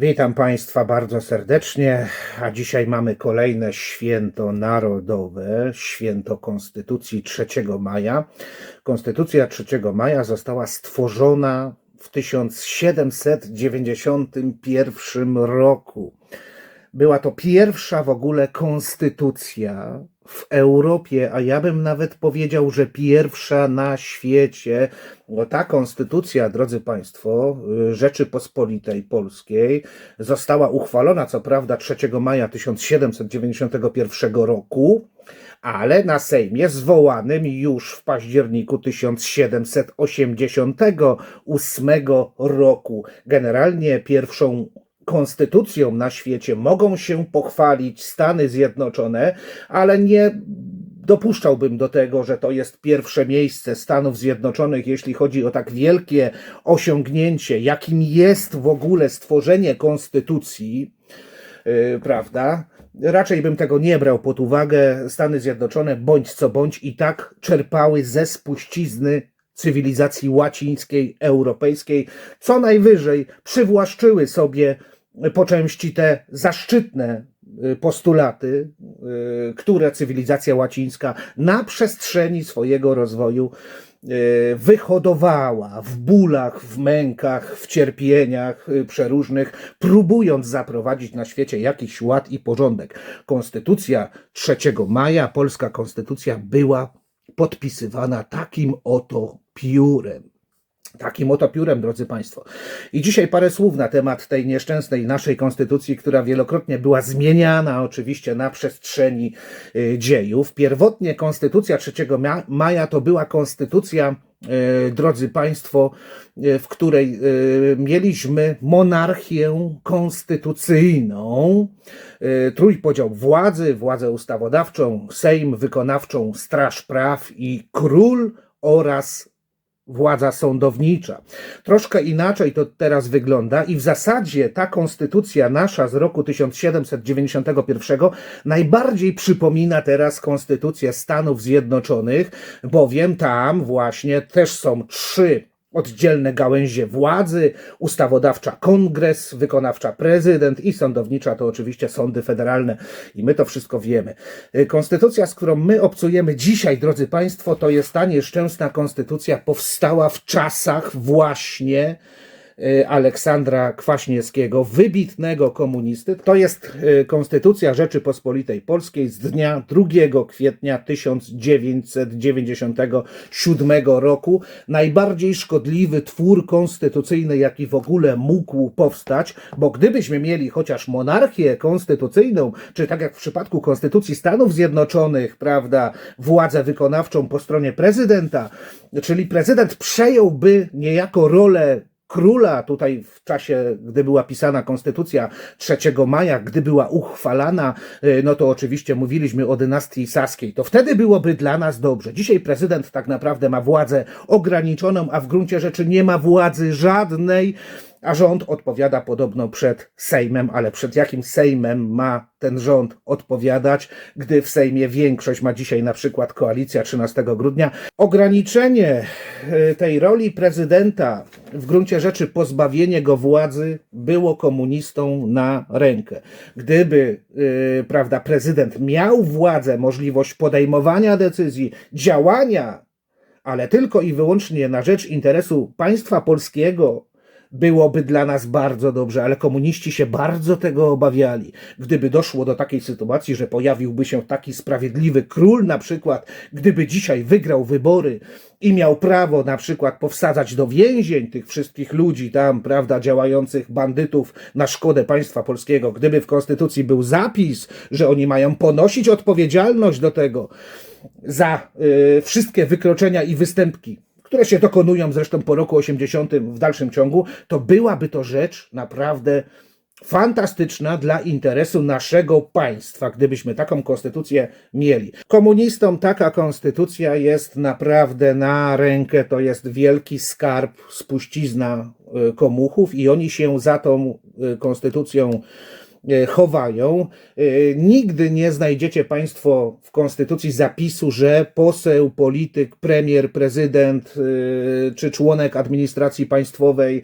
Witam Państwa bardzo serdecznie, a dzisiaj mamy kolejne święto narodowe, święto Konstytucji 3 maja. Konstytucja 3 maja została stworzona w 1791 roku. Była to pierwsza w ogóle konstytucja w Europie, a ja bym nawet powiedział, że pierwsza na świecie. Bo ta konstytucja, drodzy Państwo, y, Rzeczypospolitej Polskiej została uchwalona, co prawda, 3 maja 1791 roku, ale na Sejmie zwołanym już w październiku 1788 roku. Generalnie pierwszą konstytucją na świecie mogą się pochwalić Stany Zjednoczone, ale nie dopuszczałbym do tego, że to jest pierwsze miejsce Stanów Zjednoczonych, jeśli chodzi o tak wielkie osiągnięcie, jakim jest w ogóle stworzenie konstytucji, yy, prawda? Raczej bym tego nie brał pod uwagę. Stany Zjednoczone, bądź co bądź, i tak czerpały ze spuścizny cywilizacji łacińskiej, europejskiej, co najwyżej przywłaszczyły sobie po części te zaszczytne y, postulaty, y, które cywilizacja łacińska na przestrzeni swojego rozwoju y, wyhodowała w bólach, w mękach, w cierpieniach przeróżnych, próbując zaprowadzić na świecie jakiś ład i porządek. Konstytucja 3 maja, polska konstytucja była podpisywana takim oto piórem. Takim oto piórem, drodzy Państwo. I dzisiaj parę słów na temat tej nieszczęsnej naszej konstytucji, która wielokrotnie była zmieniana oczywiście na przestrzeni y, dziejów. Pierwotnie konstytucja 3 maja to była konstytucja, y, drodzy Państwo, y, w której mieliśmy monarchię konstytucyjną, trójpodział władzy, władzę ustawodawczą, Sejm wykonawczą, Straż Praw i król oraz władza sądownicza. Troszkę inaczej to teraz wygląda i w zasadzie ta konstytucja nasza z roku 1791 najbardziej przypomina teraz konstytucję Stanów Zjednoczonych, bowiem tam właśnie też są trzy oddzielne gałęzie władzy, ustawodawcza kongres, wykonawcza prezydent i sądownicza to oczywiście sądy federalne i my to wszystko wiemy. Y, konstytucja, z którą my obcujemy dzisiaj, drodzy Państwo, to jest ta nieszczęsna konstytucja powstała w czasach właśnie Aleksandra Kwaśniewskiego, wybitnego komunisty. To jest y, Konstytucja Rzeczypospolitej Polskiej z dnia 2 kwietnia 1997 roku. Najbardziej szkodliwy twór konstytucyjny, jaki w ogóle mógł powstać, bo gdybyśmy mieli chociaż monarchię konstytucyjną, czy tak jak w przypadku Konstytucji Stanów Zjednoczonych, prawda, władzę wykonawczą po stronie prezydenta, czyli prezydent przejąłby niejako rolę króla tutaj w czasie, gdy była pisana konstytucja 3 maja, gdy była uchwalana, y, no to oczywiście mówiliśmy o dynastii saskiej. To wtedy byłoby dla nas dobrze. Dzisiaj prezydent tak naprawdę ma władzę ograniczoną, a w gruncie rzeczy nie ma władzy żadnej a rząd odpowiada podobno przed Sejmem, ale przed jakim Sejmem ma ten rząd odpowiadać, gdy w Sejmie większość ma dzisiaj na przykład koalicja 13 grudnia. Ograniczenie e, tej roli prezydenta, w gruncie rzeczy pozbawienie go władzy, było komunistą na rękę. Gdyby, yy, prawda, prezydent miał władzę, możliwość podejmowania decyzji, działania, ale tylko i wyłącznie na rzecz interesu państwa polskiego, byłoby dla nas bardzo dobrze, ale komuniści się bardzo tego obawiali. Gdyby doszło do takiej sytuacji, że pojawiłby się taki sprawiedliwy król, na przykład, gdyby dzisiaj wygrał wybory i miał prawo na przykład powsadzać do więzień tych wszystkich ludzi tam, prawda, działających bandytów na szkodę państwa polskiego, gdyby w konstytucji był zapis, że oni mają ponosić odpowiedzialność do tego za y, wszystkie wykroczenia i występki które się dokonują zresztą po roku 80 w dalszym ciągu, to byłaby to rzecz naprawdę fantastyczna dla interesu naszego państwa, gdybyśmy taką konstytucję mieli. Komunistom taka konstytucja jest naprawdę na rękę, to jest wielki skarb, spuścizna y, komuchów i oni się za tą y, konstytucją chowają. E, nigdy nie znajdziecie Państwo w Konstytucji zapisu, że poseł, polityk, premier, prezydent e, czy członek administracji państwowej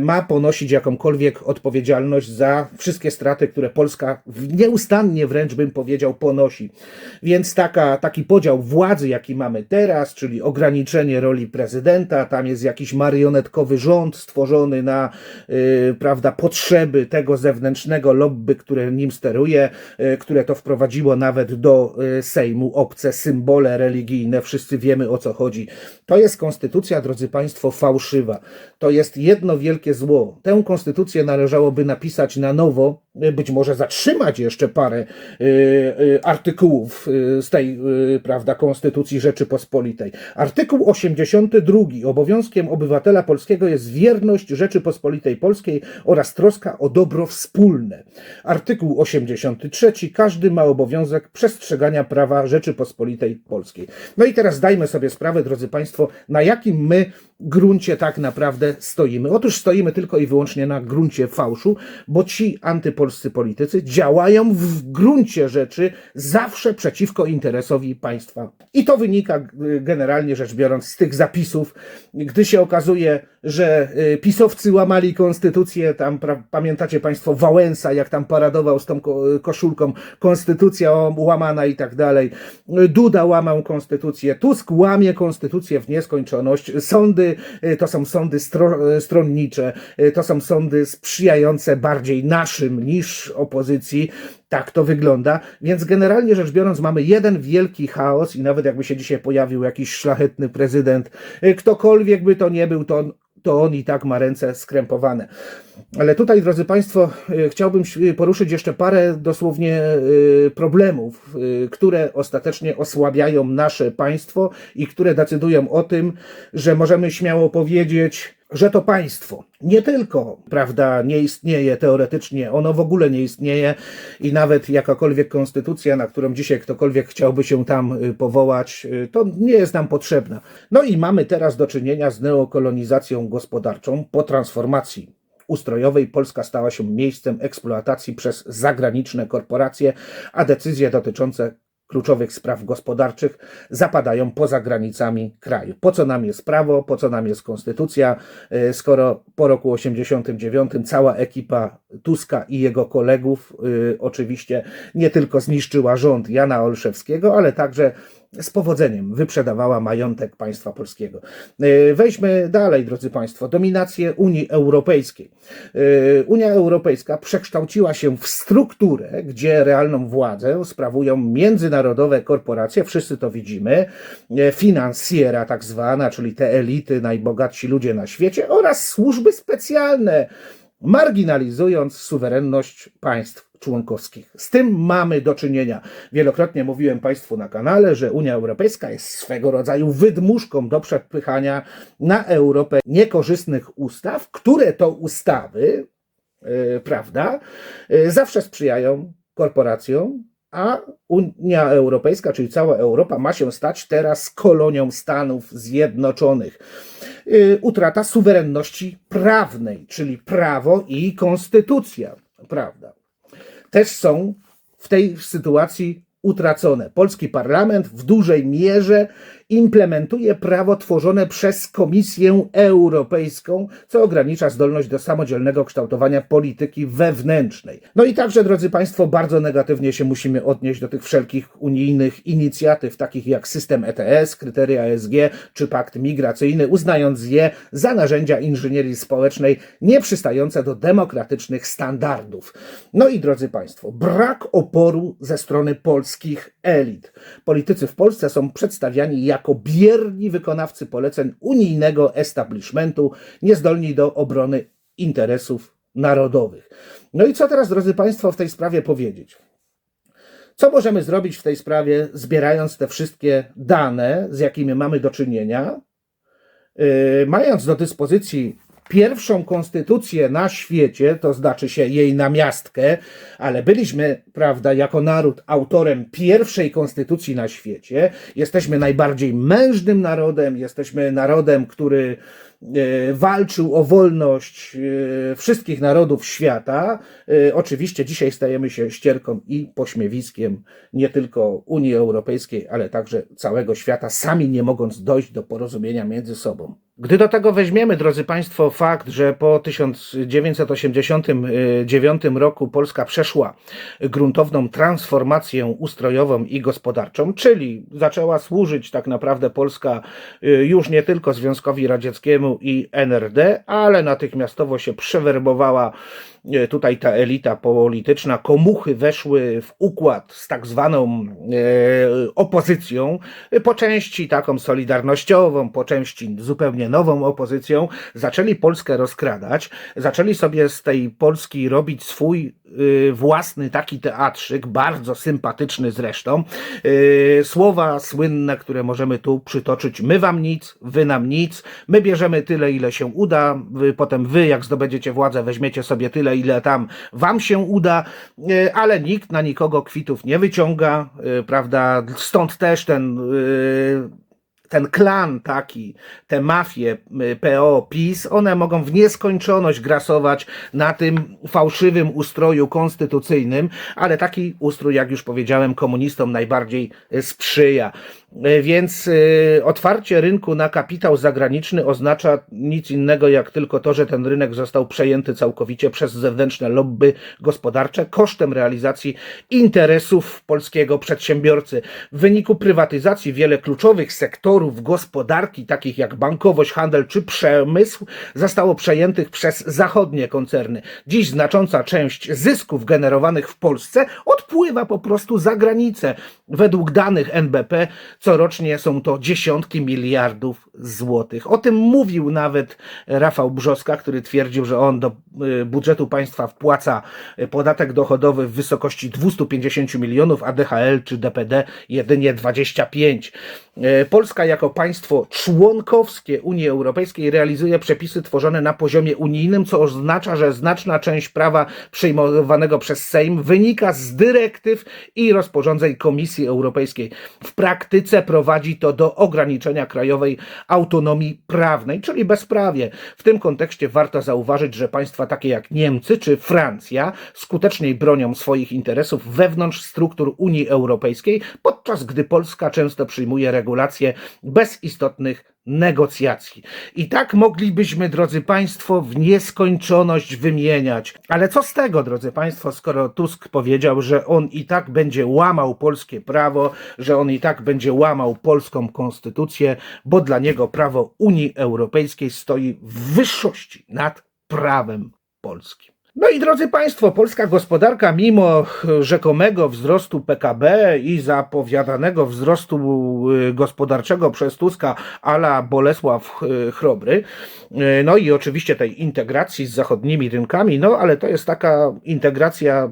ma ponosić jakąkolwiek odpowiedzialność za wszystkie straty, które Polska nieustannie wręcz bym powiedział ponosi. Więc taka, taki podział władzy, jaki mamy teraz, czyli ograniczenie roli prezydenta, tam jest jakiś marionetkowy rząd stworzony na prawda, potrzeby tego zewnętrznego lobby, które nim steruje, y, które to wprowadziło nawet do y, Sejmu obce symbole religijne. Wszyscy wiemy o co chodzi. To jest konstytucja, drodzy Państwo, fałszywa. To jest jedno wielkie zło. Tę konstytucję należałoby napisać na nowo, y, być może zatrzymać jeszcze parę artykułów z tej, prawda, Konstytucji Rzeczypospolitej. Artykuł 82. Obowiązkiem obywatela polskiego jest wierność Rzeczypospolitej Polskiej oraz troska o dobro wspólne. Artykuł 83. Każdy ma obowiązek przestrzegania prawa Rzeczypospolitej Polskiej. No i teraz dajmy sobie sprawę, drodzy Państwo, na jakim my gruncie tak naprawdę stoimy. Otóż stoimy tylko i wyłącznie na gruncie fałszu, bo ci antypolscy politycy działają w gruncie rzeczy zawsze przeciwko interesowi państwa. I to wynika y, generalnie rzecz biorąc z tych zapisów, gdy się okazuje, że y, pisowcy łamali konstytucję, tam pamiętacie Państwo Wałęsa, jak tam paradował z tą ko- koszulką, konstytucja łamana i tak dalej. Duda łamał konstytucję, Tusk łamie konstytucję w nieskończoność. Sądy y, to są sądy stro, y, stronnicze, y, to są sądy sprzyjające bardziej naszym niż opozycji. Tak to wygląda. Więc generalnie rzecz biorąc, mamy jeden wielki chaos i nawet jakby się dzisiaj pojawił jakiś szlachetny prezydent, ktokolwiek by to nie był, to on, to on i tak ma ręce skrępowane. Ale tutaj, drodzy Państwo, y, chciałbym y, poruszyć jeszcze parę dosłownie y, problemów, które ostatecznie osłabiają nasze państwo i które decydują o tym, że możemy śmiało powiedzieć, że to państwo nie tylko, prawda, nie istnieje teoretycznie, ono w ogóle nie istnieje i nawet jakakolwiek konstytucja, na którą dzisiaj ktokolwiek chciałby się tam y, powołać, y, to nie jest nam potrzebna. No i mamy teraz do czynienia z neokolonizacją gospodarczą po transformacji ustrojowej Polska stała się miejscem eksploatacji przez zagraniczne korporacje, a decyzje dotyczące kluczowych spraw gospodarczych zapadają poza granicami kraju. Po co nam jest prawo, po co nam jest konstytucja, y, skoro po roku 89 cała ekipa Tuska i jego kolegów y, oczywiście nie tylko zniszczyła rząd Jana Olszewskiego, ale także z powodzeniem wyprzedawała majątek państwa polskiego. Y, Wejdźmy dalej, drodzy Państwo. Dominację Unii Europejskiej. Y, Unia Europejska przekształciła się w strukturę, gdzie realną władzę sprawują międzynarodowe korporacje, wszyscy to widzimy, y, finansjera tak zwana, czyli te elity, najbogatsi ludzie na świecie oraz służby specjalne, marginalizując suwerenność państw członkowskich. Z tym mamy do czynienia. Wielokrotnie mówiłem Państwu na kanale, że Unia Europejska jest swego rodzaju wydmuszką do przepychania na Europę niekorzystnych ustaw, które to ustawy, yy, prawda, yy, zawsze sprzyjają korporacjom, a Unia Europejska, czyli cała Europa, ma się stać teraz kolonią Stanów Zjednoczonych. Yy, Utrata suwerenności prawnej, czyli prawo i konstytucja, prawda, też są w tej sytuacji utracone. Polski parlament w dużej mierze implementuje prawo tworzone przez Komisję Europejską, co ogranicza zdolność do samodzielnego kształtowania polityki wewnętrznej. No i także, drodzy Państwo, bardzo negatywnie się musimy odnieść do tych wszelkich unijnych inicjatyw, takich jak system ETS, kryteria ESG czy pakt migracyjny, uznając je za narzędzia inżynierii społecznej nieprzystające do demokratycznych standardów. No i drodzy Państwo, brak oporu ze strony polskich elit. Politycy w Polsce są przedstawiani jako bierni wykonawcy poleceń unijnego establishmentu, niezdolni do obrony interesów narodowych. No i co teraz, drodzy Państwo, w tej sprawie powiedzieć? Co możemy zrobić w tej sprawie, zbierając te wszystkie dane, z jakimi mamy do czynienia, yy, mając do dyspozycji pierwszą konstytucję na świecie, to znaczy się jej namiastkę, ale byliśmy, prawda, jako naród autorem pierwszej konstytucji na świecie. Jesteśmy najbardziej mężnym narodem, jesteśmy narodem, który e, walczył o wolność e, wszystkich narodów świata. E, Oczywiście dzisiaj stajemy się ścierką i pośmiewiskiem nie tylko Unii Europejskiej, ale także całego świata, sami nie mogąc dojść do porozumienia między sobą. Gdy do tego weźmiemy, drodzy Państwo, fakt, że po 1989 roku Polska przeszła gruntowną transformację ustrojową i gospodarczą, czyli zaczęła służyć tak naprawdę Polska y, już nie tylko Związkowi Radzieckiemu i NRD, ale natychmiastowo się przewerbowała tutaj ta elita polityczna, komuchy weszły w układ z tak zwaną e, opozycją, po części taką solidarnościową, po części zupełnie nową opozycją, zaczęli Polskę rozkradać, zaczęli sobie z tej Polski robić swój y, własny taki teatrzyk, bardzo sympatyczny zresztą. Słowa słynne, które możemy tu przytoczyć, my wam nic, wy nam nic, my bierzemy tyle, ile się uda, potem wy, jak zdobędziecie władzę, weźmiecie sobie tyle, ile tam wam się uda, y, ale nikt na nikogo kwitów nie wyciąga, y, prawda, stąd też ten y, ten klan taki, te mafie PO, PiS, one mogą w nieskończoność grasować na tym fałszywym ustroju konstytucyjnym, ale taki ustrój, jak już powiedziałem, komunistom najbardziej sprzyja. Y, Więc y, otwarcie rynku na kapitał zagraniczny oznacza nic innego jak tylko to, że ten rynek został przejęty całkowicie przez zewnętrzne lobby gospodarcze kosztem realizacji interesów polskiego przedsiębiorcy. W wyniku prywatyzacji wiele kluczowych sektorów gospodarki, takich jak bankowość, handel czy przemysł, zostało przejętych przez zachodnie koncerny. Dziś znacząca część zysków generowanych w Polsce odpływa po prostu za granicę. Według danych NBP corocznie są to dziesiątki miliardów złotych. O tym mówił nawet Rafał Brzoska, który twierdził, że on do y, budżetu państwa wpłaca y, podatek dochodowy w wysokości 250 milionów, a DHL czy DPD jedynie 25. Y, Polska jako państwo członkowskie Unii Europejskiej realizuje przepisy tworzone na poziomie unijnym, co oznacza, że znaczna część prawa przyjmowanego przez Sejm wynika z dyrektyw i rozporządzeń Komisji Europejskiej. W praktyce prowadzi to do ograniczenia krajowej autonomii prawnej, czyli bezprawie. W tym kontekście warto zauważyć, że państwa takie jak Niemcy czy Francja skuteczniej bronią swoich interesów wewnątrz struktur Unii Europejskiej, podczas gdy Polska często przyjmuje regulacje bez istotnych negocjacji. I tak moglibyśmy, drodzy Państwo, w nieskończoność wymieniać. Ale co z tego, drodzy Państwo, skoro Tusk powiedział, że on i tak będzie łamał polskie prawo, że on i tak będzie łamał polską konstytucję, bo dla niego prawo Unii Europejskiej stoi w wyższości nad prawem polskim. No i drodzy Państwo, polska gospodarka, mimo rzekomego wzrostu PKB i zapowiadanego wzrostu y, gospodarczego przez Tuska ala Bolesław y, Chrobry, y, no i oczywiście tej integracji z zachodnimi rynkami, no ale to jest taka integracja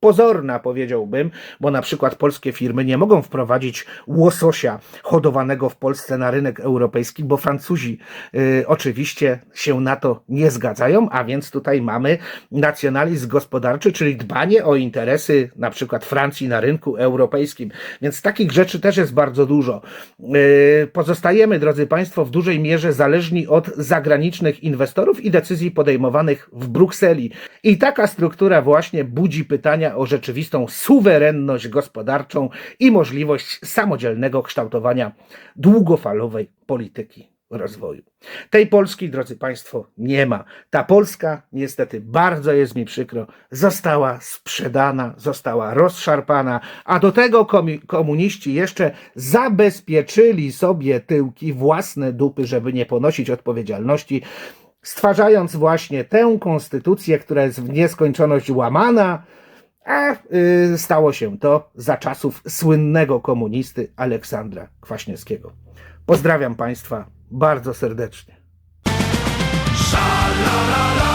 pozorna, powiedziałbym, bo na przykład polskie firmy nie mogą wprowadzić łososia hodowanego w Polsce na rynek europejski, bo Francuzi y, oczywiście się na to nie zgadzają, a więc tutaj mamy nacjonalizm gospodarczy, czyli dbanie o interesy na przykład Francji na rynku europejskim. Więc takich rzeczy też jest bardzo dużo. Y, pozostajemy, drodzy Państwo, w dużej mierze zależni od zagranicznych inwestorów i decyzji podejmowanych w Brukseli. I taka struktura właśnie budzi pytania o rzeczywistą suwerenność gospodarczą i możliwość samodzielnego kształtowania długofalowej polityki rozwoju. Tej Polski, drodzy Państwo, nie ma. Ta Polska, niestety, bardzo jest mi przykro, została sprzedana, została rozszarpana, a do tego komuniści jeszcze zabezpieczyli sobie tyłki, własne dupy, żeby nie ponosić odpowiedzialności, stwarzając właśnie tę konstytucję, która jest w nieskończoność łamana, a y, stało się to za czasów słynnego komunisty Aleksandra Kwaśniewskiego. Pozdrawiam Państwa bardzo serdecznie. Sha la la la.